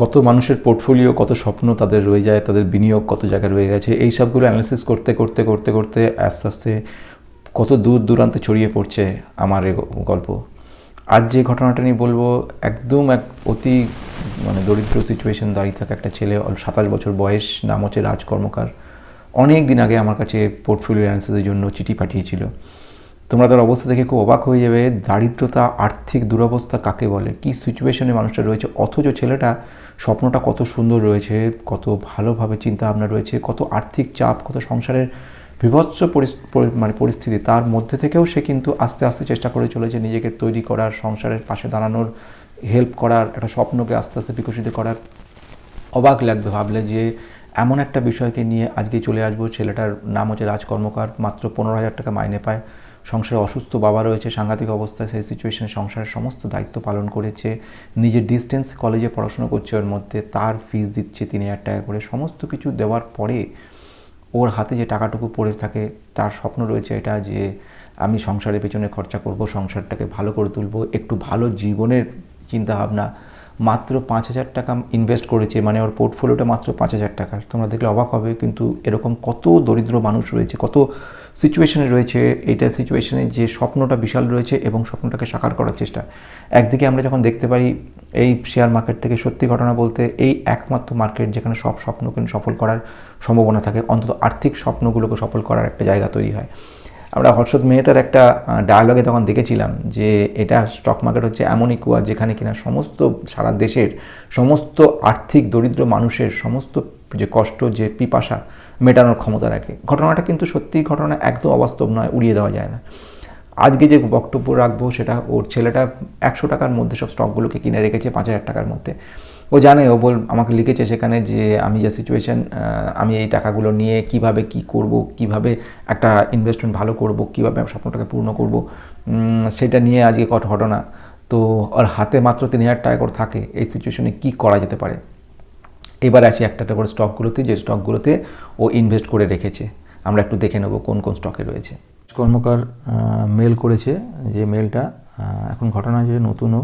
কত মানুষের পোর্টফোলিও কত স্বপ্ন তাদের রয়ে যায়, তাদের বিনিয়োগ কত জায়গায় রয়ে গেছে, এই সবগুলো অ্যানালিসিস করতে করতে করতে করতে আস্তে আস্তে কত দূর দূরান্তে ছড়িয়ে পড়ছে আমার এ গল্প। আজ যে ঘটনাটা নিয়ে বলব, একদম এক অতি মানে দরিদ্র সিচুয়েশন দাঁড়িয়ে থাকা একটা ছেলে সাতাশ বছর বয়স, নাম হচ্ছে রাজ কর্মকার। অনেক দিন আগে আমার কাছে পোর্টফোলিও অ্যানালিসিসের জন্য চিঠি পাঠিয়েছিল। তোমরা তার অবস্থা দেখে খুব অবাক হয়ে যাবে, দারিদ্রতা, আর্থিক দুরবস্থা কাকে বলে? কি সিচুয়েশনে মানুষটা রয়েছে? অথচ ছেলেটা স্বপ্নটা কত সুন্দর রয়েছে, কত ভালোভাবে চিন্তা ভাবনা রয়েছে, কত আর্থিক চাপ, কত সংসারের বিভৎস মানে পরিস্থিতি, তার মধ্যে থেকেও সে কিন্তু আস্তে আস্তে চেষ্টা করে চলেছে নিজেকে তৈরি করার, সংসারের পাশে দাঁড়ানোর হেল্প করার, একটা স্বপ্নকে আস্তে আস্তে বিকশিত করার। অবাক লাগবে ভাবলে যে এমন একটা বিষয়কে নিয়ে আজকে চলে আসব, ছেলেটার নাম হচ্ছে রাজ কর্মকার মাত্র পনেরো হাজার টাকা মাইনে পায়। সংসারে অসুস্থ বাবা রয়েছে, সাংঘাতিক অবস্থায় সেই সিচুয়েশনে সংসারের সমস্ত দায়িত্ব পালন করেছে, নিজের ডিস্টেন্স কলেজে পড়াশোনা করছে ওর মধ্যে, তার ফিস দিচ্ছে তিন হাজার টাকা করে, সমস্ত কিছু দেওয়ার পরে ওর হাতে যে টাকাটুকু পড়ে থাকে, তার স্বপ্ন রয়েছে এটা যে আমি সংসারের পেছনে খরচা করব, সংসারটাকে ভালো করে তুলব, একটু ভালো জীবনের চিন্তা ভাবনা মাত্র পাঁচ হাজার টাকা ইনভেস্ট করেছে মানে ওর পোর্টফোলিওটা মাত্র পাঁচ হাজার টাকার। তোমরা দেখলে অবাক হবে, কিন্তু এরকম কত দরিদ্র মানুষ রয়েছে, কত সিচুয়েশনে রয়েছে, এইটা সিচুয়েশনে যে স্বপ্নটা বিশাল রয়েছে এবং স্বপ্নটাকে সাকার করার চেষ্টা। একদিকে আমরা যখন দেখতে পারি এই শেয়ার মার্কেট থেকে সত্যি ঘটনা বলতে এই একমাত্র মার্কেট যেখানে সব স্বপ্নকে সফল করার সম্ভাবনা থাকে, অন্তত আর্থিক স্বপ্নগুলোকে সফল করার একটা জায়গা তৈরি হয়। আমরা হর্ষদ মেহতার একটা ডায়ালগে তখন দেখেছিলাম যে এটা স্টক মার্কেট হচ্ছে এমনই কুয়া যেখানে কিনা সমস্ত সারা দেশের সমস্ত আর্থিক দরিদ্র মানুষের সমস্ত যে কষ্ট, যে পিপাসা মেটানোর ক্ষমতা রাখে। ঘটনাটা কিন্তু সত্যি ঘটনা একদম অবাস্তব নয়, উড়িয়ে দেওয়া যায় না। আজকে যে বক্তব্য রাখব সেটা ওর ছেলেটা একশো টাকার মধ্যে সব স্টকগুলোকে কিনে রেখেছে পাঁচ হাজার টাকার মধ্যে। ও জানে, ও বল, আমাকে লিখেছে সেখানে যে আমি যে সিচুয়েশন আমি এই টাকাগুলো নিয়ে কীভাবে কি করব, কীভাবে একটা ইনভেস্টমেন্ট ভালো করব, কীভাবে আমি স্বপ্নটাকে পূর্ণ করব সেটা নিয়ে আজকে কত ঘটনা। তো ওর হাতে মাত্র তিন হাজার টাকা করে থাকে, এই সিচুয়েশনে কি করা যেতে পারে? এবার আছি একটা একটা করে স্টকগুলোতে, যে স্টকগুলোতে ও ইনভেস্ট করে রেখেছে। আমরা একটু দেখে নেব কোন কোন স্টকে রয়েছে। কর্মকার মেল করেছে যে মেলটা এখন ঘটনা যে নতুনও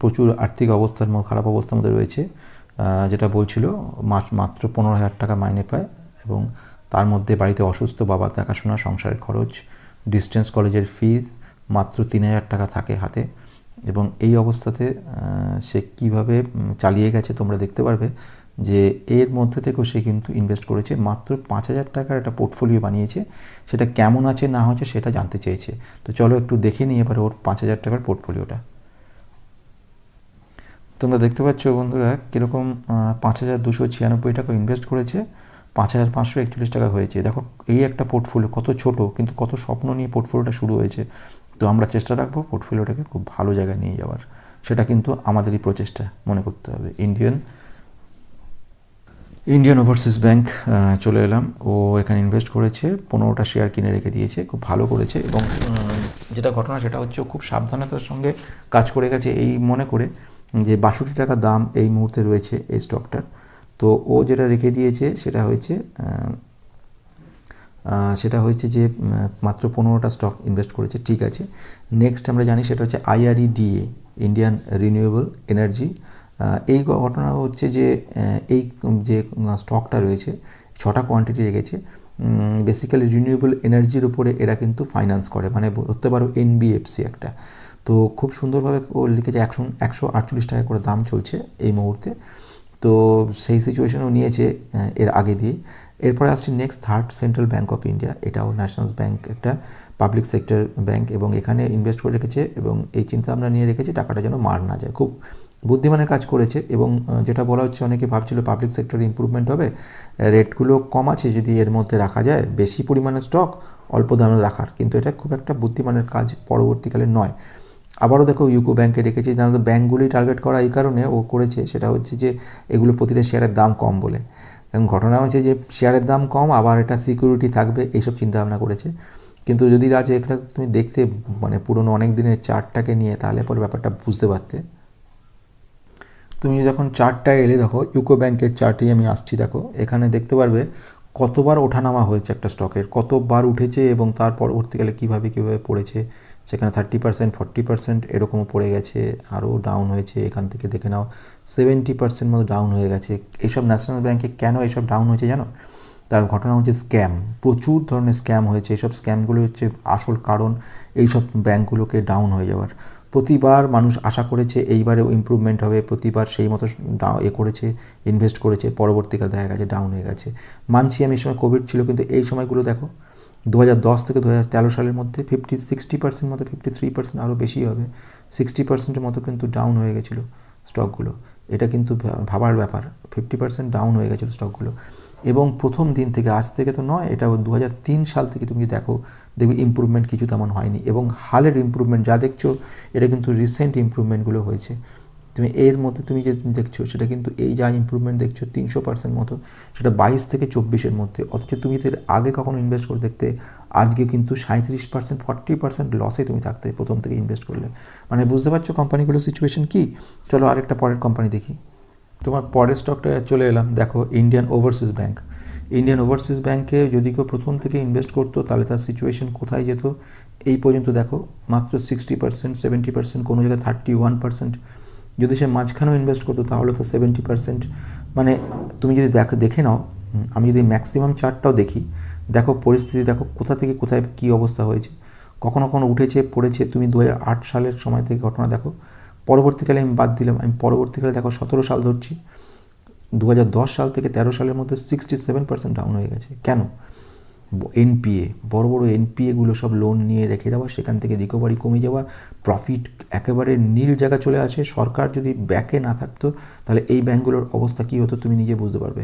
প্রচুর আর্থিক অবস্থার খারাপ অবস্থার মধ্যে রয়েছে। যেটা বলছিল, মাস, মাত্র পনেরো হাজার টাকা মাইনে পায় এবং তার মধ্যে বাড়িতে অসুস্থ বাবা, দেখাশোনা, সংসারের খরচ ডিস্টেন্স কলেজের ফিজ মাত্র তিন হাজার টাকা থাকে হাতে। এবং এই অবস্থাতে সে কীভাবে চালিয়ে গেছে তোমরা দেখতে পারবে যে এর মধ্যে থেকেও সে কিন্তু ইনভেস্ট করেছে মাত্র পাঁচ হাজার টাকার একটা পোর্টফোলিও বানিয়েছে। সেটা কেমন আছে, না হচ্ছে সেটা জানতে চেয়েছে। তো চলো একটু দেখে নিই এবার ওর পাঁচ হাজার টাকার পোর্টফোলিওটা তোমরা দেখতে পাচ্ছ বন্ধুরা কীরকম পাঁচ হাজার দুশো ছিয়ানব্বই টাকা ইনভেস্ট করেছে, পাঁচ হাজার পাঁচশো একচল্লিশ টাকা হয়েছে। দেখো, এই একটা পোর্টফোলিও কত ছোট, কিন্তু কত স্বপ্ন নিয়ে পোর্টফোলিওটা শুরু হয়েছে। তো আমরা চেষ্টা রাখব পোর্টফোলিওটাকে খুব ভালো জায়গায় নিয়ে যাওয়ার। সেটা কিন্তু আমাদেরই প্রচেষ্টা মনে করতে হবে। ইন্ডিয়ান ইন্ডিয়ান ওভারসিজ ব্যাংক চলে এলাম। ও এখানে ইনভেস্ট করেছে, পনেরোটা শেয়ার কিনে রেখে দিয়েছে, খুব ভালো করেছে এবং যেটা ঘটনা সেটা হচ্ছে খুব সাবধানতার সঙ্গে কাজ করে গেছে। এই মনে করে যে বাষট্টি টাকা দাম এই মুহূর্তে রয়েছে এই স্টকটার তো ও যেটা রেখে দিয়েছে সেটা হয়েছে সেটা হচ্ছে যে মাত্র পনেরোটা স্টক ইনভেস্ট করেছে, ঠিক আছে। নেক্সট আমরা জানি সেটা হচ্ছে আইআরইডিএ ইন্ডিয়ান রিনিউয়েবল এনার্জি এই ঘটনা হচ্ছে যে এই যে স্টকটা রয়েছে, ছটা কোয়ান্টিটি রেখেছে। বেসিক্যালি রিনিউয়েবল এনার্জির উপরে এরা কিন্তু ফাইন্যান্স করে মানে ধরতে পারো এনবিএফসি একটা। তো খুব সুন্দরভাবে ও লিখেছে একশো একশো আটচল্লিশ টাকা করে দাম চলছে এই মুহূর্তে। তো সেই সিচুয়েশনও নিয়েছে এর আগে দিয়ে। এরপরে আসছে next third central bank of India এটাও ন্যাশনাল ব্যাঙ্ক একটা পাবলিক সেক্টর ব্যাঙ্ক এবং এখানে ইনভেস্ট করে রেখেছে এবং এই চিন্তা ভাবনা নিয়ে রেখেছি, টাকাটা যেন মার না যায়। খুব বুদ্ধিমানের কাজ করেছে এবং যেটা বলা হচ্ছে অনেকে ভাবছিল পাবলিক সেক্টরে ইম্প্রুভমেন্ট হবে রেটগুলো কম আছে যদি এর মধ্যে রাখা যায়, বেশি পরিমাণে স্টক অল্প দামে রাখার। কিন্তু এটা খুব একটা বুদ্ধিমানের কাজ পরবর্তীকালে নয়। আবারও দেখো ইউকো ব্যাংকে রেখেছে জানো ব্যাঙ্কগুলি টার্গেট করা এই কারণে ও করেছে, সেটা হচ্ছে যে এগুলো প্রতিটা শেয়ারের দাম কম বলে। এবং ঘটনা হয়েছে যে শেয়ারের দাম কম, আবার এটা সিকিউরিটি থাকবে, এইসব চিন্তাভাবনা করেছে। কিন্তু যদি রাজ এখানে তুমি দেখতে মানে পুরনো অনেক দিনের চার্টটাকে নিয়ে, তাহলে পরে ব্যাপারটা বুঝতে পারতে। তুমি যখন চার্টটায় এলে দেখো, ইউকো ব্যাংকের চার্টেই আমি আসছি, দেখো, এখানে দেখতে পারবে কতবার ওঠানামা হয়েছে একটা স্টকের কতবার উঠেছে এবং তার পরবর্তীকালে কীভাবে কীভাবে পড়েছে সেখানে থার্টি পার্সেন্ট ফর্টি পার্সেন্ট এরকমও পড়ে গেছে, আরও ডাউন হয়েছে, এখান থেকে দেখে নাও সেভেন্টি পার্সেন্ট মতো ডাউন হয়ে গেছে। এইসব ন্যাশনাল ব্যাংকে কেন এইসব ডাউন হয়েছে জানো? তার ঘটনা হচ্ছে স্ক্যাম প্রচুর ধরনের স্ক্যাম হয়েছে। এইসব স্ক্যামগুলো হচ্ছে আসল কারণ এইসব ব্যাঙ্কগুলোকে ডাউন হয়ে যাওয়ার। প্রতিবার মানুষ আশা করেছে এইবারেও ইম্প্রুভমেন্ট হবে, প্রতিবার সেই মতো এ করেছে ইনভেস্ট করেছে, পরবর্তীকালে দেখা গেছে ডাউন হয়ে গেছে। মানছি আমি এই সময় কোভিড ছিল, কিন্তু এই সময়গুলো দেখো দু হাজার দশ থেকে দু হাজার তেরো সালের মধ্যে ফিফটি সিক্সটি পার্সেন্ট মতো ফিফটি থ্রি পার্সেন্ট আরও বেশি হবে। সিক্সটি পার্সেন্টের মতো কিন্তু ডাউন হয়ে গেছিল স্টকগুলো এটা কিন্তু ভাবার ব্যাপার। ফিফটি পার্সেন্ট ডাউন হয়ে গেছিল স্টকগুলো এবং প্রথম দিন থেকে আজ থেকে তো নয়, এটা দু হাজার তিন সাল থেকে তুমি যদি দেখো, দেখবে ইম্প্রুভমেন্ট কিছু তেমন হয়নি। এবং হালের ইম্প্রুভমেন্ট যা দেখছ, এটা কিন্তু রিসেন্ট ইম্প্রুভমেন্টগুলো হয়েছে। তুমি এর মধ্যে তুমি যে দেখছ, সেটা কিন্তু এই যা ইম্প্রুভমেন্ট দেখছ তিনশো পার্সেন্ট মতো, সেটা বাইশ থেকে চব্বিশের মধ্যে। অথচ তুমি এর আগে কখনো ইনভেস্ট করে দেখতে, আজকে কিন্তু সাঁত্রিশ পার্সেন্ট ফর্টি পার্সেন্ট লসে তুমি থাকতে প্রথম থেকে ইনভেস্ট করলে। মানে বুঝতে পারছ কোম্পানিগুলোর সিচুয়েশন কি? চলো আরেকটা পরের কোম্পানি দেখি। তোমার পরের স্টকটা চলে এলাম। দেখো Indian overseas bank Indian overseas ব্যাঙ্কে যদি কেউ প্রথম থেকে ইনভেস্ট করতো, তাহলে তার সিচুয়েশন কোথায় যেত? এই পর্যন্ত দেখো, মাত্র সিক্সটি পার্সেন্ট সেভেন্টি পার্সেন্ট কোনো জায়গায় থার্টি ওয়ান পার্সেন্ট যদি সে মাঝখানেও ইনভেস্ট করতো, তাহলে তো সেভেন্টি পার্সেন্ট মানে তুমি যদি দেখো, দেখে নাও আমি যদি ম্যাক্সিমাম চার্টটাও দেখি, দেখো পরিস্থিতি, দেখো কোথা থেকে কোথায় কী অবস্থা হয়েছে। কখনো কখনো উঠেছে, পড়েছে, তুমি দু সালের সময় থেকে ঘটনা দেখো। পরবর্তীকালে আমি বাদ দিলাম, আমি পরবর্তীকালে দেখো সতেরো সাল ধরছি। দু হাজার দশ সাল থেকে তেরো সালের মধ্যে সিক্সটি সেভেন পার্সেন্ট ডাউন হয়ে গেছে। কেন? এনপিএ বড় বড় এনপিএগুলো সব লোন নিয়ে রেখে দেওয়া, সেখান থেকে রিকভারি কমে যাওয়া প্রফিট একেবারে নীল জায়গা চলে আসে সরকার যদি ব্যাকে না থাকতো, তাহলে এই ব্যাঙ্কগুলোর অবস্থা কী হতো তুমি নিজে বুঝতে পারবে।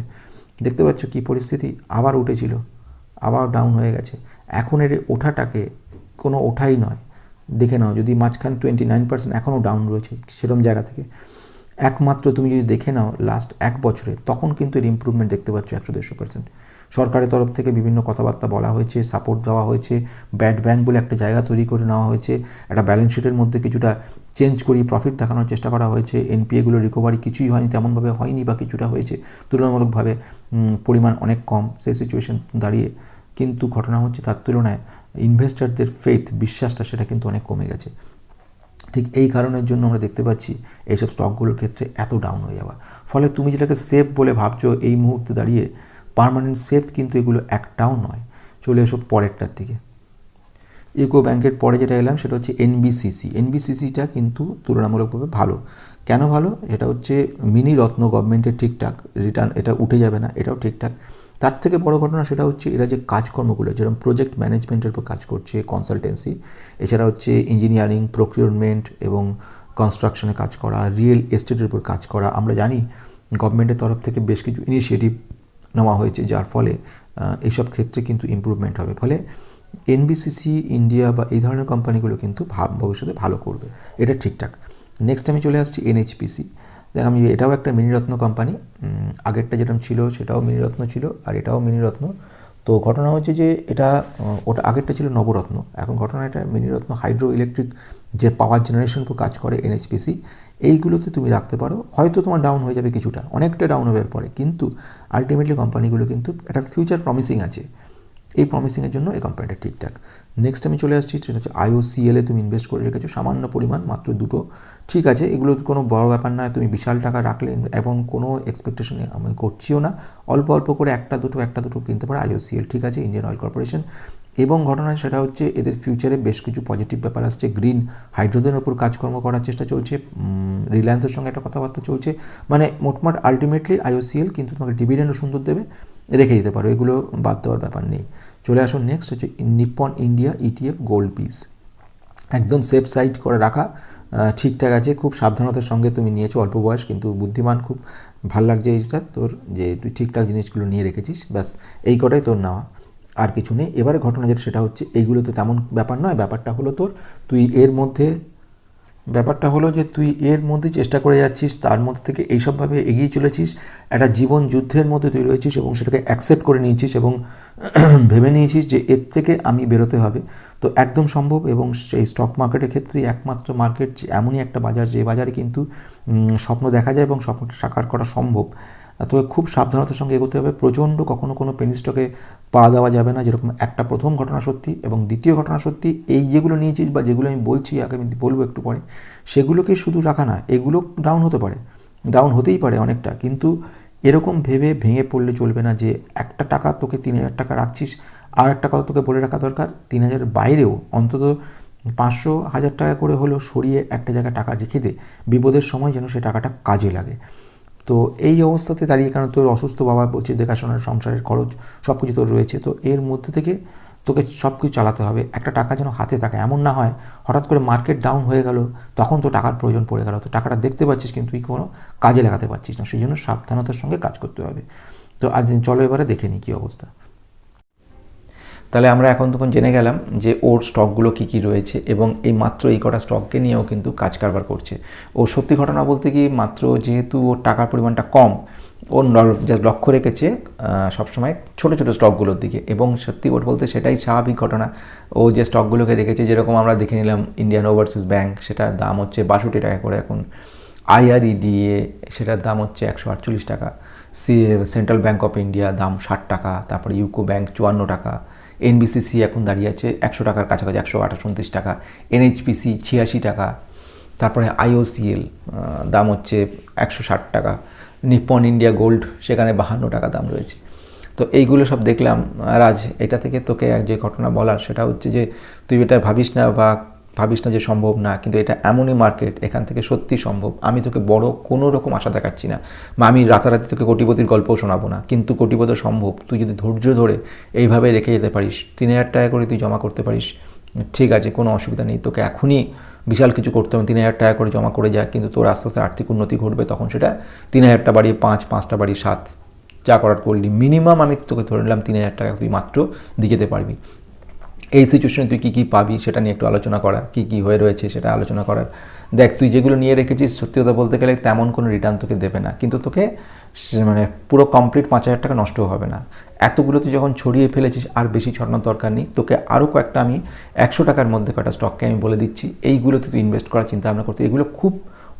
দেখতে পাচ্ছ কী পরিস্থিতি? আবার উঠেছিল, আবার ডাউন হয়ে গেছে। এখন এর ওঠাটাকে কোনো ওঠাই নয়। দেখে নাও, যদি মাঝখান টোয়েন্টি নাইন পার্সেন্ট এখনও ডাউন রয়েছে সেরকম জায়গা থেকে। একমাত্র তুমি যদি দেখে নাও লাস্ট এক বছরে, তখন কিন্তু এর ইম্প্রুভমেন্ট দেখতে পাচ্ছ একশো দেড়শো পার্সেন্ট সরকারের তরফ থেকে বিভিন্ন কথাবার্তা বলা হয়েছে সাপোর্ট দেওয়া হয়েছে ব্যাড ব্যাংক বলে একটা জায়গা তৈরি করে নেওয়া হয়েছে। একটা ব্যালেন্স শিটের মধ্যে কিছুটা চেঞ্জ করিয়ে প্রফিট দেখানোর চেষ্টা করা হয়েছে। এনপিএগুলো রিকভারি কিছুই হয়নি, তেমনভাবে হয়নি বা কিছুটা হয়েছে। তুলনামূলকভাবে পরিমাণ অনেক কম সেই সিচুয়েশন দাঁড়িয়ে। কিন্তু ঘটনা হচ্ছে তার তুলনায় ইনভেস্টারদের ফেথ বিশ্বাসটা সেটা কিন্তু অনেক কমে গেছে। ঠিক এই কারণের জন্য আমরা দেখতে পাচ্ছি এইসব স্টকগুলোর ক্ষেত্রে এত ডাউন হয়ে যাওয়া। ফলে তুমি যেটাকে সেফ বলে ভাবছ এই মুহূর্তে দাঁড়িয়ে পার্মানেন্ট সেফ কিন্তু এগুলো একটাও নয়। চলে এসো পরেরটার দিকে। ইউকো ব্যাংকের পরে যেটা এলাম সেটা হচ্ছে এনবিসিসি এনবিসিসিটা কিন্তু তুলনামূলকভাবে ভালো। কেন ভালো? এটা হচ্ছে মিনি রত্ন গভর্নমেন্টের ঠিকঠাক। রিটার্ন এটা উঠে যাবে না, এটাও ঠিকঠাক। তার থেকে বড় ঘটনা সেটা হচ্ছে এরা যে কাজকর্মগুলো, যেরকম প্রজেক্ট ম্যানেজমেন্টের উপর কাজ করছে কনসালটেন্সি এছাড়া হচ্ছে ইঞ্জিনিয়ারিং প্রকিউরমেন্ট এবং কনস্ট্রাকশনে কাজ করা রিয়েল এস্টেটের উপর কাজ করা। আমরা জানি গভর্নমেন্টের তরফ থেকে বেশ কিছু ইনিশিয়েটিভ নেওয়া হয়েছে, যার ফলে এইসব ক্ষেত্রে কিন্তু ইম্প্রুভমেন্ট হবে। ফলে এনবিসিসি ইন্ডিয়া বা এই ধরনের কোম্পানিগুলো কিন্তু ভাব ভবিষ্যতে ভালো করবে। এটা ঠিকঠাক। নেক্সট আমি চলে আসছি এনএইচপিসি দেখ, আমি এটাও একটা মিনিরত্ন কোম্পানি। আগেরটা যেরকম ছিল, সেটাও মিনিরত্ন ছিল, আর এটাও মিনিরত্ন। তো ঘটনা হচ্ছে যে, এটা ওটা আগেরটা ছিল নবরত্ন। এখন ঘটনা এটা মিনিরত্ন হাইড্রো ইলেকট্রিক যে পাওয়ার জেনারেশন কাজ করে এনএইচপিসি এইগুলোতে তুমি রাখতে পারো। হয়তো তোমার ডাউন হয়ে যাবে কিছুটা, অনেকটা ডাউন হবে পরে কিন্তু আলটিমেটলি কোম্পানিগুলো কিন্তু একটা ফিউচার প্রমিসিং আছে। এই প্রমিসিংয়ের জন্য এই কোম্পানিটা ঠিকঠাক। নেক্সট আমি চলে আসছি, সেটা হচ্ছে আইওসিএলে তুমি ইনভেস্ট করে রেখেছো, সামান্য পরিমাণ, মাত্র দুটো। ঠিক আছে, এগুলো কোনো বড় ব্যাপার নয়, তুমি বিশাল টাকা রাখলে এবং কোনো এক্সপেকটেশন আমি করছিও না। অল্প অল্প করে একটা দুটো একটা দুটো কিনতে পারো আইওসিএল ঠিক আছে ইন্ডিয়ান অয়েল কর্পোরেশন এবং ঘটনা সেটা হচ্ছে এদের ফিউচারে বেশ কিছু পজিটিভ ব্যাপার আসছে। গ্রিন হাইড্রোজেনের উপর কাজকর্ম করার চেষ্টা চলছে। রিলায়েন্সের সঙ্গে একটা কথাবার্তা চলছে। মানে মোটমাট আলটিমেটলি আইওসিএল কিন্তু তোমাকে ডিভিডেন্ডও সুন্দর দেবে, রেখে দিতে পারো। এগুলো বাদ দেওয়ার ব্যাপার নেই। চলে আসুন নেক্সট হচ্ছে Nippon India ETF gold piece একদম সেফ সাইড করে রাখা। ঠিকঠাক আছে। খুব সাবধানতার সঙ্গে তুমি নিয়েছো অল্প বয়স, কিন্তু বুদ্ধিমান, খুব ভালো লাগছে এইটা। তোর যে তুই ঠিকঠাক জিনিসগুলো নিয়ে রেখেছিস, ব্যাস, এই কটাই তোর নেওয়া। আর কিছু নেই। এবারে ঘটনা যেটা, সেটা হচ্ছে এইগুলো তো তেমন ব্যাপার নয়। ব্যাপারটা হলো তোর, তুই এর মধ্যে, ব্যাপারটা হলো যে তুই এর মধ্যে চেষ্টা করে যাচ্ছিস, তার মধ্যে থেকে এইসবভাবে এগিয়ে চলেছিস, একটা জীবন যুদ্ধের মধ্যে তুই রয়েছিস এবং সেটাকে অ্যাকসেপ্ট করে নিয়েছিস এবং ভেবে নিয়েছিস যে এর থেকে আমি বেরোতে হবে। তো একদম সম্ভব এবং সেই স্টক মার্কেটের ক্ষেত্রে একমাত্র মার্কেট এমনই একটা বাজার, যে বাজারে কিন্তু স্বপ্ন দেখা যায় এবং স্বপ্নটা সাকার করা সম্ভব। তোকে খুব সাবধানতার সঙ্গে এগোতে হবে। প্রচণ্ড কখনো কোনো পেনি স্টকে পা দেওয়া যাবে না, যেরকম একটা প্রথম ঘটনা সত্যি এবং দ্বিতীয় ঘটনা সত্যি। এই যেগুলো নিয়েছিস বা যেগুলো আমি বলছি, আগে আমি বলব একটু পরে, সেগুলোকে শুধু রাখা না, এগুলো ডাউন হতে পারে। ডাউন হতেই পারে অনেকটা, কিন্তু এরকম ভেবে ভেঙে পড়লে চলবে না যে একটা টাকা তোকে তিন হাজার টাকা রাখছিস, আর একটা কথা তোকে বলে রাখা দরকার, তিন হাজারের বাইরেও অন্তত পাঁচশো হাজার টাকা করে হলেও সরিয়ে একটা জায়গায় টাকা রেখে দে। বিপদের সময় যেন সে টাকাটা কাজে লাগে। তো এই অবস্থাতে দাঁড়িয়ে কারণ তোর অসুস্থ বাবা বলছিস দেখাশোনার, সংসারের খরচ সব কিছু তোর রয়েছে, তো এর মধ্যে থেকে তোকে সব কিছু চালাতে হবে। একটা টাকা যেন হাতে থাকে, এমন না হয় হঠাৎ করে মার্কেট ডাউন হয়ে গেল, তখন তো টাকার প্রয়োজন পড়ে গেল। তো টাকাটা দেখতে পাচ্ছিস কিন্তু তুই কোনো কাজে লাগাতে পারছিস না, সেই জন্য সাবধানতার সঙ্গে কাজ করতে হবে। তো আজ চলো এবারে দেখে নিই কী অবস্থা। তাহলে আমরা এখন তখন জেনে গেলাম যে ওর স্টকগুলো কী কী রয়েছে এবং এই মাত্র এই কটা স্টককে নিয়েও কিন্তু কাজ কারবার করছে। ও সত্যি ঘটনা বলতে কি মাত্র যেহেতু ওর টাকার পরিমাণটা কম, ও যা লক্ষ্য রেখেছে সবসময় ছোটো ছোটো স্টকগুলোর দিকে এবং সত্যি ওর বলতে সেটাই স্বাভাবিক ঘটনা। ও যে স্টকগুলোকে রেখেছে যেরকম আমরা দেখে নিলাম ইন্ডিয়ান ওভারসিজ ব্যাঙ্ক সেটার দাম হচ্ছে বাষট্টি টাকা করে এখন। আইআরইডিএ সেটার দাম হচ্ছে একশো আটচল্লিশ টাকা। সি সেন্ট্রাল ব্যাঙ্ক অফ ইন্ডিয়া দাম ষাট টাকা। তারপরে ইউকো ব্যাঙ্ক চুয়ান্ন টাকা। এনবিসিসি এখন দাঁড়িয়ে আছে একশো টাকার কাছাকাছি, একশো আঠাশ উনত্রিশ টাকা। এনএইচপিসি ছিয়াশি টাকা। তারপরে আইওসিএল দাম হচ্ছে একশো ষাট টাকা। নিপন ইন্ডিয়া গোল্ড সেখানে বাহান্ন টাকা দাম রয়েছে। তো এইগুলো সব দেখলাম, রাজ, এটা থেকে তোকে এক যে ঘটনা বলার, সেটা হচ্ছে যে তুই এটা ভাবিস না বা ভাবিস না যে সম্ভব না, কিন্তু এটা এমনই মার্কেট এখান থেকে সত্যি সম্ভব। আমি তোকে বড় কোনো রকম আশা দেখাচ্ছি না। বা আমি রাতারাতি তোকে কোটিপতির গল্পও শোনাবো না, কিন্তু কোটিপতি সম্ভব। তুই যদি ধৈর্য ধরে এইভাবে রেখে যেতে পারিস, তিন হাজার টাকা করে তুই জমা করতে পারিস, ঠিক আছে, কোনো অসুবিধা নেই। তোকে এখনই বিশাল কিছু করতে হবে। তিন হাজার টাকা করে জমা করে যা, কিন্তু তোর আস্তে আস্তে আর্থিক উন্নতি ঘটবে তখন সেটা তিন হাজারটা বাড়িয়ে পাঁচ, পাঁচটা বাড়িয়ে সাত। যা করার করলি। মিনিমাম আমি তোকে ধরে নিলাম তিন হাজার টাকা তুই মাত্র দিয়ে যেতে পারবি। এই সিচুয়েশনে তুই কী কী পাবি সেটা নিয়ে একটু আলোচনা করা, কী কী হয়ে রয়েছে সেটা আলোচনা করার। দেখ, তুই যেগুলো নিয়ে রেখেছিস, সত্যি কথা বলতে গেলে তেমন কোনো রিটার্ন তোকে দেবে না। কিন্তু তোকে মানে পুরো কমপ্লিট পাঁচ হাজার টাকা নষ্ট হবে না। এতগুলো তুই যখন ছড়িয়ে ফেলেছিস, আর বেশি ছড়ানোর দরকার নেই। তোকে আরও কয়েকটা আমি একশো টাকার মধ্যে কয়েকটা স্টককে আমি বলে দিচ্ছি। এইগুলোতে তুই ইনভেস্ট করার চিন্তা ভাবনা করতে, এগুলো খুব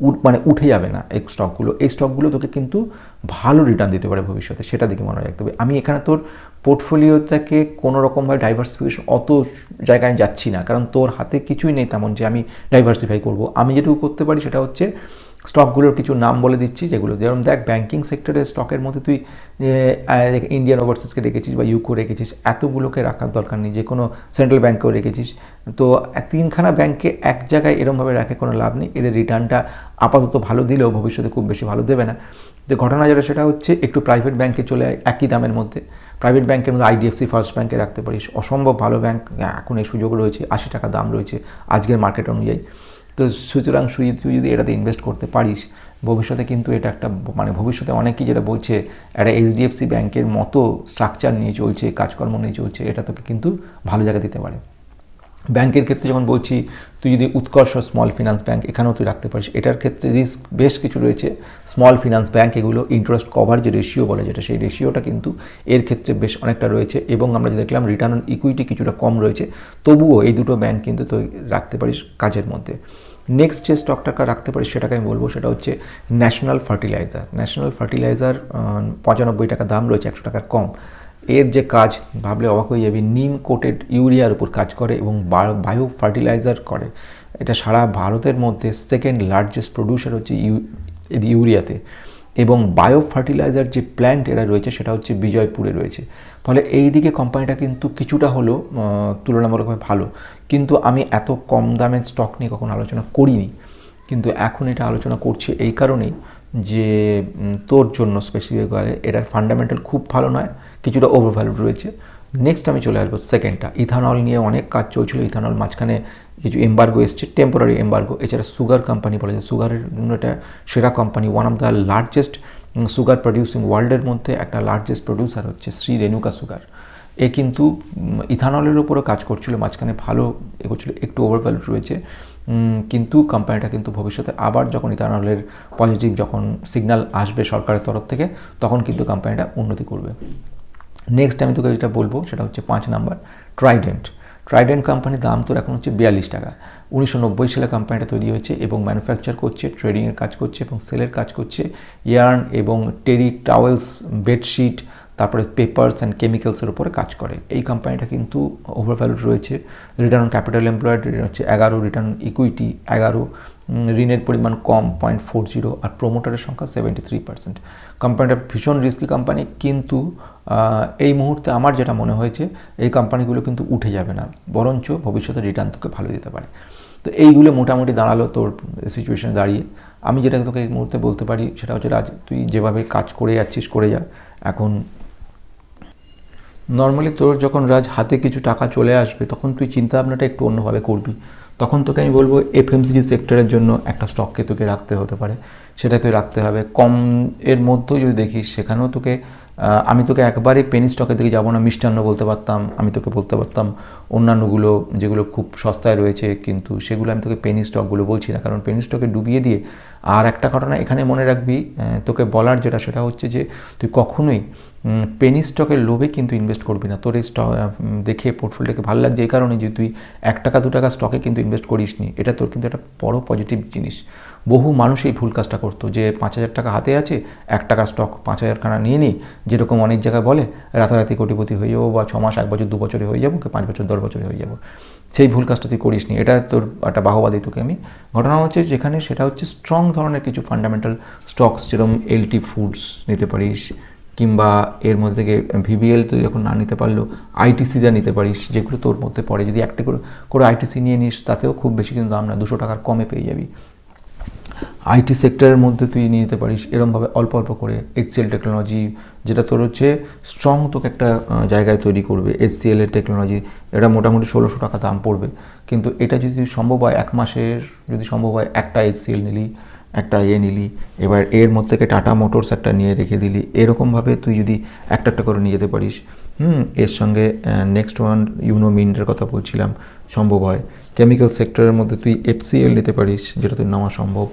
উঠ মানে উঠে যাবে না এই স্টকগুলো এই স্টকগুলো তোকে কিন্তু ভালো রিটার্ন দিতে পারে ভবিষ্যতে, সেটা দিকে মনে রাখতে হবে আমি এখানে তোর পোর্টফোলিওটাকে কোনো রকমভাবে ডাইভার্সিফিকেশন অত জায়গায় যাচ্ছি না। কারণ তোর হাতে কিছুই নেই তেমন যে আমি ডাইভার্সিফাই করব। আমি যেটুকু করতে পারি সেটা হচ্ছে স্টকগুলোর কিছু নাম বলে দিচ্ছি যেগুলো যেরকম দেখ ব্যাঙ্কিং সেক্টরের স্টকের মধ্যে তুই ইন্ডিয়ান ওভারসিজকে রেখেছিস বা ইউকো রেখেছিস, এতগুলোকে রাখার দরকার নেই। যে কোনো সেন্ট্রাল ব্যাঙ্কেও রেখেছিস। তো তিনখানা ব্যাঙ্কে এক জায়গায় এরমভাবে রাখে কোনো লাভ নেই। এদের রিটার্নটা আপাতত ভালো দিলেও ভবিষ্যতে খুব বেশি ভালো দেবে না। যে ঘটনা যেটা সেটা হচ্ছে একটু প্রাইভেট ব্যাঙ্কে চলে একই দামের মধ্যে। প্রাইভেট ব্যাঙ্কের মধ্যে আইডিএফসি ফার্স্ট ব্যাঙ্কে রাখতে পারিস। অসম্ভব ভালো ব্যাঙ্ক এখন এই সুযোগ রয়েছে, আশি টাকা দাম রয়েছে আজকের মার্কেট অনুযায়ী। তো সুতরাং তুই যদি এটাতে ইনভেস্ট করতে পারিস, ভবিষ্যতে কিন্তু এটা একটা মানে ভবিষ্যতে অনেকেই যেটা বলছে, একটা এইচডিএফসি ব্যাংকের মতো স্ট্রাকচার নিয়ে চলছে, কাজকর্ম নিয়ে চলছে, এটা তোকে কিন্তু ভালো জায়গা দিতে পারে। ব্যাংকের ক্ষেত্রে যখন বলছি, তুই যদি উৎকর্ষ স্মল ফিনান্স ব্যাংক এখানেও তুই রাখতে পারিস, এটার ক্ষেত্রে রিস্ক বেশ কিছু রয়েছে। স্মল ফিনান্স ব্যাংক এগুলো ইন্টারেস্ট কভার যে রেশিও বলে যেটা, সেই রেশিওটা কিন্তু এর ক্ষেত্রে বেশ অনেকটা রয়েছে এবং আমরা যে দেখলাম রিটার্ন অন ইকুইটি কিছুটা কম রয়েছে। তবুও এই দুটো ব্যাংক কিন্তু তুই রাখতে পারিস কাজের মধ্যে। নেক্সট যে স্টকটাকে রাখতে পারি সেটাকে আমি বলব, সেটা হচ্ছে ন্যাশনাল ফার্টিলাইজার ন্যাশনাল ফার্টিলাইজার পঁচানব্বই টাকা দাম রয়েছে, একশো টাকার কম। এর যে কাজ, ভাবলে অবাক হয়ে যাবে, নিম কোটেড ইউরিয়ার উপর কাজ করে এবং বায়ো ফার্টিলাইজার করে। এটা সারা ভারতের মধ্যে সেকেন্ড লার্জেস্ট প্রডিউসার হচ্ছে ইউ, ইউরিয়াতে। এবং বায়ো ফার্টিলাইজার যে প্ল্যান্ট এরা রয়েছে, সেটা হচ্ছে বিজয়পুরে রয়েছে। ফলে এই দিকে কোম্পানিটা কিন্তু কিছুটা হলেও তুলনামূলকভাবে ভালো। কিন্তু আমি এত কম দামের স্টক নিয়ে কখনো আলোচনা করিনি। কিন্তু এখন এটা আলোচনা করছি এই কারণেই যে তোর জন্য স্পেসিফিকভাবে এটার ফান্ডামেন্টাল খুব ভালো নয়। কিছুটা ওভারভ্যালুড রয়েছে। নেক্সট আমি চলে আসব সেকেন্ডটা ইথানল নিয়ে অনেক কাজ চলছিল। ইথানল মাঝখানে কিছু এম্বার্গো এসছে টেম্পোরারি এম্বার্গো এছাড়া সুগার কোম্পানি বলা যায়। সুগারের এটা সেরা company one of the largest sugar producing ওয়ার্ল্ডের মধ্যে একটা লার্জেস্ট প্রডিউসার হচ্ছে শ্রী রেণুকা সুগার। এ কিন্তু ইথানলের ওপরও কাজ করছিল। মাঝখানে ভালো এ করছিল, একটু ওভারভ্যালুড রয়েছে। কিন্তু কোম্পানিটা কিন্তু ভবিষ্যতে আবার যখন ইথানলের পজিটিভ যখন সিগন্যাল আসবে সরকারের তরফ থেকে, তখন কিন্তু কোম্পানিটা উন্নতি করবে। নেক্সট আমি তোকে যেটা বলব, সেটা হচ্ছে পাঁচ নাম্বার ট্রাইডেন্ট ট্রাইডেন্ট কোম্পানির দাম তোর এখন হচ্ছে বিয়াল্লিশ টাকা। উনিশশো নব্বই সালে কোম্পানিটা তৈরি হয়েছে এবং ম্যানুফ্যাকচার করছে ট্রেডিংয়ের কাজ করছে এবং সেলের কাজ করছে ইয়ার্ন এবং টেরি টাওয়েলস বেডশিট তারপরে পেপার্স অ্যান্ড কেমিক্যালসের উপরে কাজ করে। এই কোম্পানিটা কিন্তু ওভারভ্যালুড রয়েছে। রিটার্ন ক্যাপিটাল এমপ্লয়েড হচ্ছে এগারো রিটার্ন ইকুইটি এগারো ঋণের পরিমাণ কম পয়েন্ট ফোর জিরো আর প্রোমোটারের সংখ্যা সেভেন্টি থ্রি পার্সেন্ট কোম্পানিটা ভীষণ রিস্কি কোম্পানি কিন্তু এই মুহূর্তে আমার যেটা মনে হয়েছে, এই কোম্পানিগুলো কিন্তু উঠে যাবে না। বরঞ্চ ভবিষ্যতে রিটার্ন তোকে ভালো দিতে পারে। তো এইগুলো মোটামুটি দাঁড়াল তোর সিচুয়েশনে দাঁড়িয়ে। আমি যেটা তোকে এই মুহূর্তে বলতে পারি, সেটা হচ্ছে রাজ, তুই যেভাবে কাজ করে যাচ্ছিস, করে যা। এখন নর্মালি তোর যখন রাজ হাতে কিছু টাকা চলে আসবে, তখন তুই চিন্তা ভাবনাটা একটু অন্যভাবে করবি। তখন তোকে আমি বলব এফএমসিজি সেক্টরের জন্য একটা স্টককে তোকে রাখতে হতে পারে। সেটাকে রাখতে হবে। কম এর মধ্যেও যদি দেখিস সেখানেও তোকে আমি তোকে একবারে পেনি স্টকের দিকে যাব না, মিষ্টান্ন বলতে পারতাম, আমি তোকে বলতে পারতাম, অন্যান্যগুলো যেগুলো খুব সস্তায় রয়েছে, কিন্তু সেগুলো আমি তোকে পেনি স্টকগুলো বলছি না, কারণ পেনি স্টকে ডুবিয়ে দিয়ে আর একটা ঘটনা এখানে মনে রাখবি তোকে বলার যেটা, সেটা হচ্ছে যে, তুই কখনোই পেনি স্টকের লোভে কিন্তু ইনভেস্ট করবি না। তোর এই স্টক দেখে পোর্টফোলিওটাকে ভালো লাগছে এই কারণে যে, তুই এক টাকা, দু টাকা স্টকে কিন্তু ইনভেস্ট করিস নি এটা তোর কিন্তু একটা বড় পজিটিভ জিনিস। বহু মানুষ এই ভুল কাজটা করতো। যে পাঁচ হাজার টাকা হাতে আছে, এক টাকা স্টক পাঁচ হাজার খানা নিয়ে নিই, যেরকম অনেক জায়গায় বলে, রাতারাতি কোটিপতি হয়ে যাব বা ছ মাস এক বছর, দু বছরে হয়ে যাব কি পাঁচ বছর, দশ বছরে হয়ে যাব। সেই ভুল কাজটা তুই করিস নি এটা তোর একটা বাহবাদী তোকে আমি। ঘটনা হচ্ছে যেখানে সেটা হচ্ছে স্ট্রং ধরনের কিছু ফান্ডামেন্টাল স্টকস যেরকম এলটি ফুডস নিতে পারিস, কিংবা এর মধ্যে থেকে ভিবিএল তুই যখন না নিতে পারল আইটিসি যা নিতে পারিস, যেগুলো তোর মধ্যে পড়ে, যদি একটা করে করে আইটিসি নিয়ে নিস, তাতেও খুব বেশি কিন্তু দাম না দুশো টাকার কমে পেয়ে যাবি। আইটি সেক্টরের মধ্যে তুই নিয়ে যেতে পারিস, এরমভাবে অল্প অল্প করে এইচসিএল টেকনোলজি যেটা তোর হচ্ছে স্ট্রং তোকে একটা জায়গায় তৈরি করবে। এইচসিএল এর টেকনোলজি এটা মোটামুটি ষোলোশো টাকা দাম পড়বে। কিন্তু এটা যদি সম্ভব হয় এক মাসের, যদি সম্ভব হয় একটা এইচসিএল নিলি, একটা ইয়ে নিলি, এবার এর মধ্যে থেকে টাটা মোটরস একটা নিয়ে রেখে দিলি, এরকমভাবে তুই যদি একটা একটা করে নিয়ে যেতে পারিস। হুম, এর সঙ্গে নেক্সট ওয়ান ইউনো মিন্টের কথা বলছিলাম। সম্ভব হয়। কেমিক্যাল সেক্টরের মধ্যে তুই এফসিএল নিতে পারিস, যেটা তুই নেওয়া সম্ভব।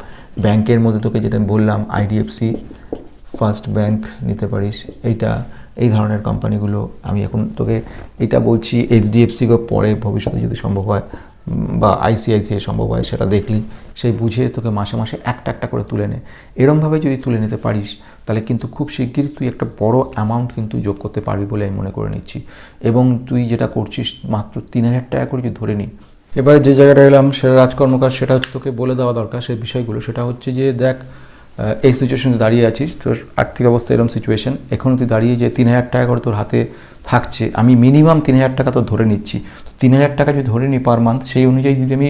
ব্যাংকের মধ্যে তোকে যেটা আমি বললাম আইডিএফসি ফার্স্ট ব্যাংক নিতে পারিস। এইটা, এই ধরনের কোম্পানিগুলো আমি এখন তোকে এটা বলছি এইচডিএফসিকে পরে ভবিষ্যতে যদি সম্ভব হয় বা আইসিআইসিআই সম্ভব হয়, সেটা দেখলি। সেই বুঝে তোকে মাসে মাসে একটা একটা করে তুলে নে। এরমভাবে যদি তুলে নিতে পারিস তাহলে কিন্তু খুব শিগগিরই তুই একটা বড় অ্যামাউন্ট কিন্তু যোগ করতে পারবি বলে আমি মনে করে নিচ্ছি। এবং তুই যেটা করছিস মাত্র তিন হাজার টাকা করে যদি ধরে নি। এবারে যে জায়গাটা এলাম, সেটা রাজকর্মকার সেটা হচ্ছে তোকে বলে দেওয়া দরকার। সেই বিষয়গুলো, সেটা হচ্ছে যে দেখ এই সিচুয়েশনে দাঁড়িয়ে আছিস, তোর আর্থিক অবস্থা এরকম সিচুয়েশন এখন তুই দাঁড়িয়ে যে তিন হাজার টাকা করে তোর হাতে থাকছে, আমি মিনিমাম তিন হাজার টাকা তো ধরে নিচ্ছি। তো তিন হাজার টাকা যদি ধরে নিই পার মান্থ সেই অনুযায়ী যদি আমি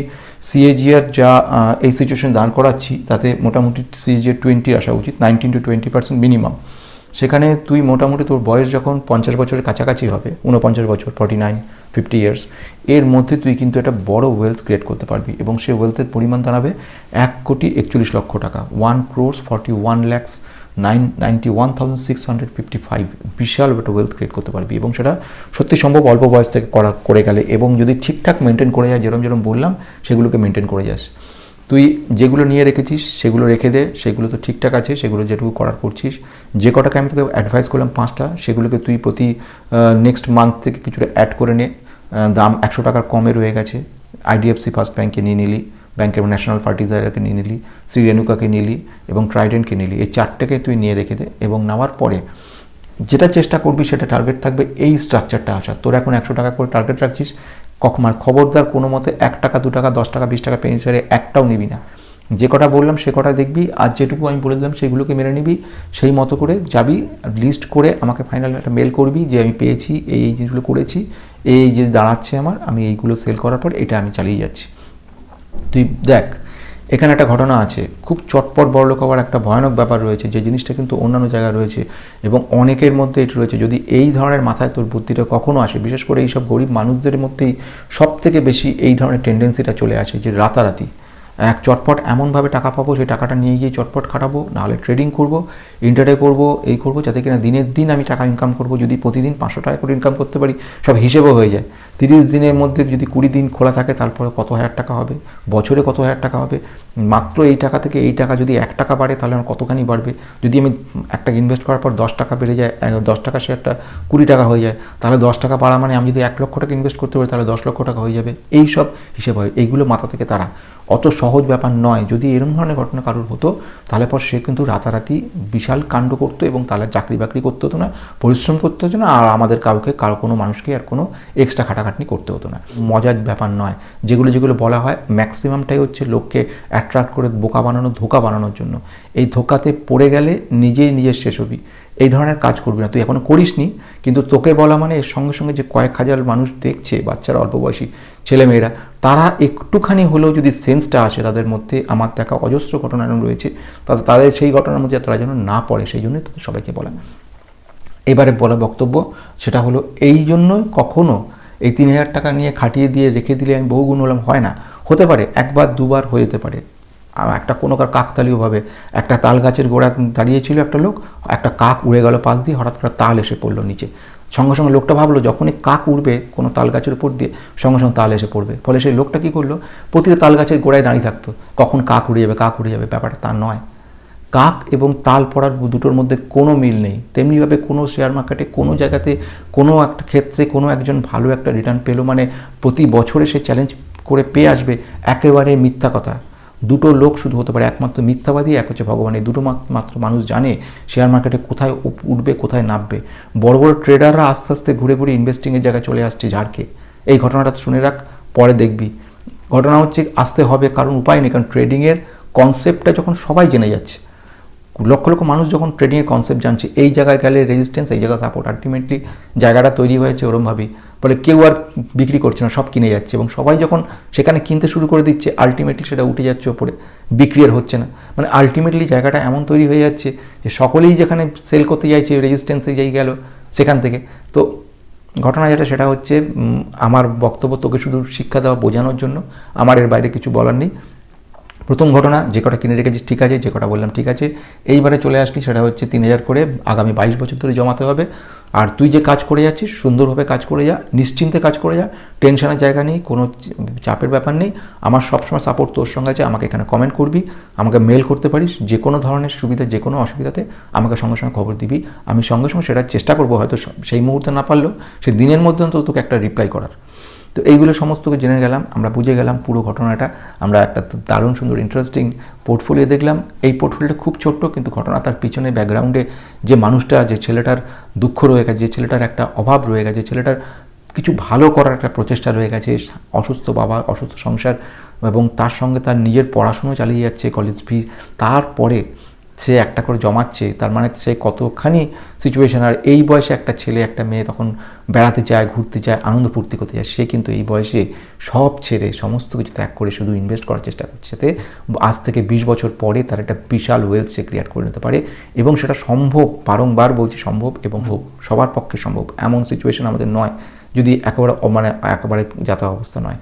সিএজিআর যা এই সিচুয়েশনে দাঁড় করাচ্ছি, তাতে মোটামুটি সিএজিআর টোয়েন্টি আসা উচিত nineteen to twenty percent minimum সেখানে তুই মোটামুটি তোর বয়স যখন পঞ্চাশ বছরের কাছাকাছি হবে উনপঞ্চাশ বছর ফর্টি নাইন ফিফটি ইয়ার্স এর মধ্যে তুই কিন্তু একটা বড় ওয়েলথ ক্রিয়েট করতে পারবি এবং সেই ওয়েলথের পরিমাণ দাঁড়াবে এক কোটি একচল্লিশ লক্ষ টাকা। One crores forty one lakhs nine ninety one thousand six hundred fifty five বিশাল একটা ওয়েলথ ক্রিয়েট করতে পারবি এবং সেটা সত্যি সম্ভব অল্প বয়স থেকে করা, করে গেলে এবং যদি ঠিকঠাক মেনটেন করে যায় যেরকম যেরকম বললাম, সেগুলোকে মেনটেন করে যাস। তুই যেগুলো নিয়ে রেখেছিস, সেগুলো রেখে দে, সেগুলো তো ঠিকঠাক আছে, সেগুলো যেটুকু করার করছিস। যে কটাকে আমি তোকে অ্যাডভাইস করলাম পাঁচটা, সেগুলোকে তুই প্রতি নেক্সট মান্থ থেকে কিছুটা অ্যাড করে নে। দাম একশো টাকার কমে রয়ে গেছে। আইডিএফসি ফার্স্ট ব্যাঙ্কে নিয়ে নিলি ব্যাংকের ন্যাশনাল ফার্টিলাইজারকে নিয়ে নিলি, শ্রী রেণুকাকে নিলি এবং ট্রাইডেন্টকে নিলি। এই চারটেকে তুই নিয়ে রেখে দে এবং নেওয়ার পরে যেটা চেষ্টা করবি, সেটা টার্গেট থাকবে এই স্ট্রাকচারটা আসার। তোর এখন একশো টাকা করে টার্গেট রাখছিস কখন আর খবরদার কোনো মতে এক টাকা, দু টাকা, দশ টাকা, বিশ টাকা পেনিসারে একটাও নিবি না। যে কটা বললাম সে কটা দেখবি, আর যেটুকু আমি বলে দিলাম সেগুলোকে মেনে নিবি, সেই মতো করে যাবি লিস্ট করে আমাকে ফাইনাল একটা মেল করবি যে আমি পেয়েছি, এই এই জিনিসগুলো করেছি, এই জিনিস দাঁড়াচ্ছে আমার, আমি এইগুলো সেল করার পর এটা আমি চালিয়ে যাচ্ছি। তুই দেখ এখানে একটা ঘটনা আছে। খুব চটপট বড়লোক হওয়ার একটা ভয়ানক ব্যাপার রয়েছে, যে জিনিসটা কিন্তু অন্যান্য জায়গায় রয়েছে এবং অনেকের মধ্যে এটি রয়েছে। যদি এই ধরনের মাথায় তোর বুদ্ধিটা কখনো আসে, বিশেষ করে এইসব গরিব মানুষদের মধ্যেই সব থেকে বেশি এই ধরনের টেন্ডেন্সিটা চলে আসে, যে রাতারাতি। এক চটপট এমনভাবে টাকা পাবো, সেই টাকাটা নিয়ে গিয়ে চটপট খাটাবো, নাহলে ট্রেডিং করব ইন্টারডে করব, এই করব, যাতে কিনা দিনের দিন আমি টাকা ইনকাম করব, যদি প্রতিদিন পাঁচশো টাকা করে ইনকাম করতে পারি, সব হিসেবেও হয়ে যায়। তিরিশ দিনের মধ্যে যদি কুড়ি দিন খোলা থাকে, তারপরে কত হাজার টাকা হবে? বছরে কত হাজার টাকা হবে? মাত্র এই টাকা থেকে এই টাকা যদি এক টাকা বাড়ে, তাহলে আমার কতখানি বাড়বে? যদি আমি একটা ইনভেস্ট করার পর দশ টাকা বেড়ে যায় দশ টাকা শেয়ারটা কুড়ি টাকা হয়ে যায়, তাহলে দশ টাকা বাড়া মানে আমি যদি এক লক্ষ টাকা ইনভেস্ট করতে পারি, তাহলে দশ লক্ষ টাকা হয়ে যাবে। এই সব হিসেব হয়, এইগুলো মাথা থেকে তারা অত সহজ ব্যাপার নয়। যদি এরকম ধরনের ঘটনা কারোর হতো, তাহলে পর সে কিন্তু রাতারাতি বিশাল কাণ্ড করতো এবং তাহলে চাকরি বাকরি করতে হতো না, পরিশ্রম করতে হতো না, আর আমাদের কাউকে, কারও কোনো মানুষকে আর কোনো এক্সট্রা খাটাখাটনি করতে হতো না। মজার ব্যাপার নয়। যেগুলো যেগুলো বলা হয় ম্যাক্সিমামটাই হচ্ছে লোককে অ্যাট্রাক্ট করে বোকা বানানো, ধোকা বানানোর জন্য। এই ধোকাতে পড়ে গেলে নিজেই নিজের শেষ হবি। এই ধরনের কাজ করবি না। তুই এখনও করিসনি, কিন্তু তোকে বলা মানে এর সঙ্গে সঙ্গে যে কয়েক হাজার মানুষ দেখছে, বাচ্চারা অল্প বয়সী ছেলেমেয়েরা তারা একটুখানি হলেও যদি সেন্সটা আসে তাদের মধ্যে, আমার দেখা অজস্র ঘটনা রয়েছে তাদের তাদের সেই ঘটনার মধ্যে তারা যেন না পড়ে, সেই জন্যই তোদের সবাইকে বলা। এবারে বলা বক্তব্য সেটা হলো, এই জন্যই কখনো এই তিন হাজার টাকা নিয়ে খাটিয়ে দিয়ে রেখে দিলে আমি বহুগুণ হলাম, হয় না। হতে পারে, একবার, দুবার হয়ে যেতে পারে। একটা কোনো কার কাকতালীয়ভাবে একটা তাল গাছের গোড়া দাঁড়িয়েছিল একটা লোক, একটা কাক উড়ে গেল পাশ দিয়ে, হঠাৎ করে তাল এসে পড়ল নিচে। সঙ্গে সঙ্গে লোকটা ভাবলো, যখনই কাক উড়বে কোনো তাল গাছের উপর দিয়ে, সঙ্গে সঙ্গে তাল এসে পড়বে। ফলে সেই লোকটা কী করল, প্রতিটা তাল গাছের গোড়ায় দাঁড়িয়ে থাকতো। কখন কাক উড়ে যাবে, কাক উড়ে যাবে, ব্যাপারটা তা নয়। কাক এবং তাল পড়ার দুটোর মধ্যে কোনো মিল নেই। তেমনিভাবে কোনো শেয়ার মার্কেটে, কোনো জায়গাতে, কোনো একটা ক্ষেত্রে কোনো একজন ভালো একটা রিটার্ন পেল মানে প্রতি বছরে সে চ্যালেঞ্জ করে পেয়ে আসবে একেবারে মিথ্যা কথা। দুটো লোক শুধু হতে পারে একমাত্র মিথ্যাবাদী, এক হচ্ছে ভগবান। এই দুটো মাত- মাত্র মানুষ জানে শেয়ার মার্কেটে কোথায় উঠবে, কোথায় নামবে। বড় বড় ট্রেডাররা আস্তে আস্তে ঘুরে ঘুরে ইনভেস্টিংয়ের জায়গায় চলে আসছে ঝাড়কে। এই ঘটনাটা শুনে রাখ, পরে দেখবি। ঘটনা হচ্ছে, আসতে হবে কারণ উপায় নেই, কারণ ট্রেডিংয়ের কনসেপ্টটা যখন সবাই জেনে যাচ্ছে লক্ষ লক্ষ মানুষ যখন ট্রেডিংয়ের কনসেপ্ট জানছে, এই জায়গায় গেলে রেজিস্ট্যান্স এই জায়গায় সাপোর্ট আলটিমেটলি জায়গাটা তৈরি হয়েছে ওরমভাবেই ফলে কেউ আর বিক্রি করছে না, সব কিনে যাচ্ছে। এবং সবাই যখন সেখানে কিনতে শুরু করে দিচ্ছে আলটিমেটলি সেটা উঠে যাচ্ছে ওপরে। বিক্রি আর হচ্ছে না। মানে আলটিমেটলি জায়গাটা এমন তৈরি হয়ে যাচ্ছে যে সকলেই যেখানে সেল করতে চাইছে রেজিস্ট্যান্সে যাই গেল সেখান থেকে। তো ঘটনা যেটা, সেটা হচ্ছে আমার বক্তব্য তোকে শুধু শিক্ষা দেওয়া বোঝানোর জন্য। আমার এর বাইরে কিছু বলার নেই। প্রথম ঘটনা, যে কটা কিনে রেখেছিস ঠিক আছে, যে কটা বললাম ঠিক আছে। এইবারে চলে আসলি সেটা হচ্ছে তিন হাজার করে, আগামী বাইশ বছর ধরে জমাতে হবে। আর তুই যে কাজ করে যাচ্ছিস, সুন্দরভাবে কাজ করে যা, নিশ্চিন্তে কাজ করে যা, টেনশনের জায়গা নেই, কোনো চাপের ব্যাপার নেই। আমার সবসময় সাপোর্ট তোর সঙ্গে আছে, আমাকে এখানে কমেন্ট করবি, আমাকে মেল করতে পারিস, যে কোনো ধরনের সুবিধা, যে কোনো অসুবিধাতে আমাকে সঙ্গে সঙ্গে খবর দিবি। আমি সঙ্গে সঙ্গে সেটা চেষ্টা করব হয়তো সেই মুহূর্তে না পারলেও, সেই দিনের মধ্যে অন্তত তোকে একটা রিপ্লাই করার। তো এইগুলো সমস্তকে জেনে গেলাম, আমরা বুঝে গেলাম পুরো ঘটনাটা। আমরা একটা দারুণ, সুন্দর ইন্টারেস্টিং পোর্টফোলিও দেখলাম। এই পোর্টফোলিওটা খুব ছোট্ট, কিন্তু ঘটনা তার পিছনে ব্যাকগ্রাউন্ডে যে মানুষটা, যে ছেলেটার দুঃখ রয়ে গেছে, যে ছেলেটার একটা অভাব রয়ে গেছে ছেলেটার কিছু ভালো করার একটা প্রচেষ্টা রয়ে গেছে, অসুস্থ বাবা, অসুস্থ সংসার এবং তার সঙ্গে তার নিজের পড়াশুনো চালিয়ে যাচ্ছে কলেজ ফি তারপরে সে একটা করে জমাচ্ছে তার মানে সে কতখানি সিচুয়েশন আর এই বয়সে একটা ছেলে একটা মেয়ে তখন বেড়াতে যায় ঘুরতে যায় আনন্দ ফুর্তি করতে যায় সে কিন্তু এই বয়সে সব ছেড়ে সমস্ত কিছু ত্যাগ করে শুধু ইনভেস্ট করার চেষ্টা করছে। এতে আজ থেকে বিশ বছর পরে তার একটা বিশাল ওয়েলথ সে ক্রিয়েট করে নিতে পারে এবং সেটা সম্ভব বারংবার বলছি সম্ভব এবং হোক সবার পক্ষে সম্ভব। এমন সিচুয়েশন আমাদের নয় যদি একেবারে মানে একেবারে যাতা অবস্থা নয়।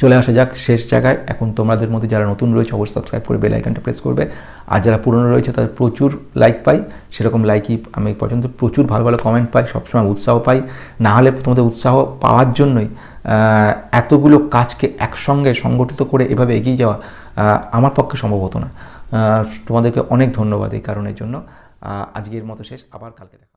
চলে আসা যাক শেষ জায়গায়। এখন তোমাদের মধ্যে যারা নতুন রয়েছে, অবশ্যই সাবস্ক্রাইব করে বেল আইকনটা প্রেস করবে। আর যারা পুরনো রয়েছে, তাদের প্রচুর লাইক পাই। সেরকম লাইকই আমি পর্যন্ত প্রচুর ভালো ভালো কমেন্ট পাই, সবসময় উৎসাহ পাই। না হলে তোমাদের উৎসাহ পাওয়ার জন্যই এতগুলো কাজকে একসঙ্গে সংগঠিত করে এভাবে এগিয়ে যাওয়া আমার পক্ষে সম্ভব হতো না। তোমাদেরকে অনেক ধন্যবাদ এই কারণের জন্য। আজকের মতো শেষ। আবার কালকে দেখা।